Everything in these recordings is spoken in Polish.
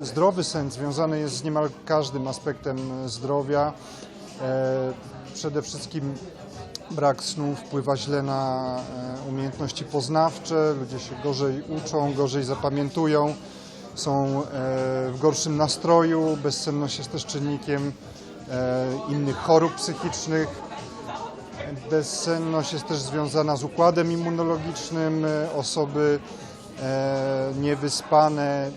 Zdrowy sen związany jest z niemal każdym aspektem zdrowia. E, Przede wszystkim brak snu wpływa źle na e, umiejętności poznawcze, ludzie się gorzej uczą, gorzej zapamiętują, są e, w gorszym nastroju, bezsenność jest też czynnikiem innych chorób psychicznych. Bezsenność jest też związana z układem immunologicznym. Osoby niewyspane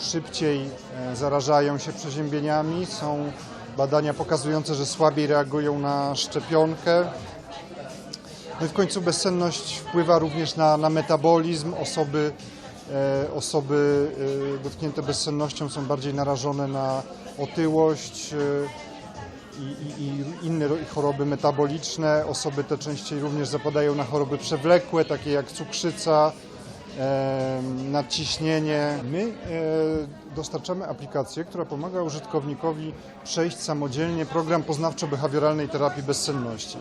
szybciej e, zarażają się przeziębieniami. Są badania pokazujące, że słabiej reagują na szczepionkę. No i w końcu bezsenność wpływa również na, na metabolizm. Osoby, e, osoby e, dotknięte bezsennością są bardziej narażone na otyłość e, i, i, inne ro- choroby metaboliczne. Osoby te częściej również zapadają na choroby przewlekłe, takie jak cukrzyca, nadciśnienie. My e, dostarczamy aplikację, która pomaga użytkownikowi przejść samodzielnie program poznawczo-behawioralnej terapii bezsenności.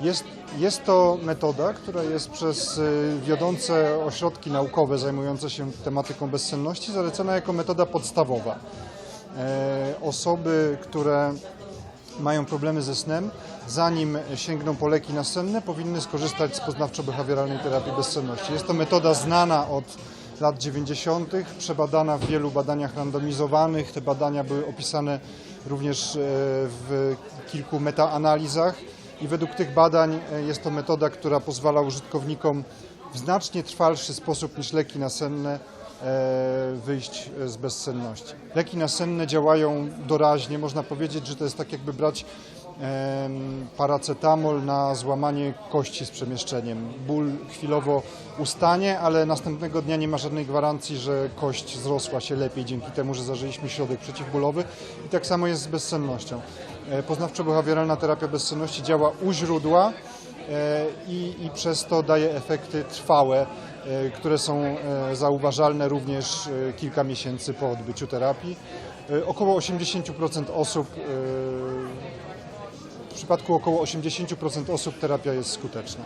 Jest, jest to metoda, która jest przez e, wiodące ośrodki naukowe zajmujące się tematyką bezsenności zalecana jako metoda podstawowa. E, Osoby, które mają problemy ze snem, zanim sięgną po leki nasenne, powinny skorzystać z poznawczo-behawioralnej terapii bezsenności. Jest to metoda znana od lat 90., przebadana w wielu badaniach randomizowanych. Te badania były opisane również e, w kilku metaanalizach i według tych badań e, jest to metoda, która pozwala użytkownikom w znacznie trwalszy sposób niż leki nasenne wyjść z bezsenności. Leki nasenne działają doraźnie, można powiedzieć, że to jest tak jakby brać paracetamol na złamanie kości z przemieszczeniem. Ból chwilowo ustanie, ale następnego dnia nie ma żadnej gwarancji, że kość zrosła się lepiej dzięki temu, że zażyliśmy środek przeciwbólowy i tak samo jest z bezsennością. E, Poznawczo-behawioralna terapia bezsenności działa u źródła, e, i, i przez to daje efekty trwałe, e, które są e, zauważalne również e, kilka miesięcy po odbyciu terapii. E, Około 80% osób, e, w przypadku około 80% osób terapia jest skuteczna.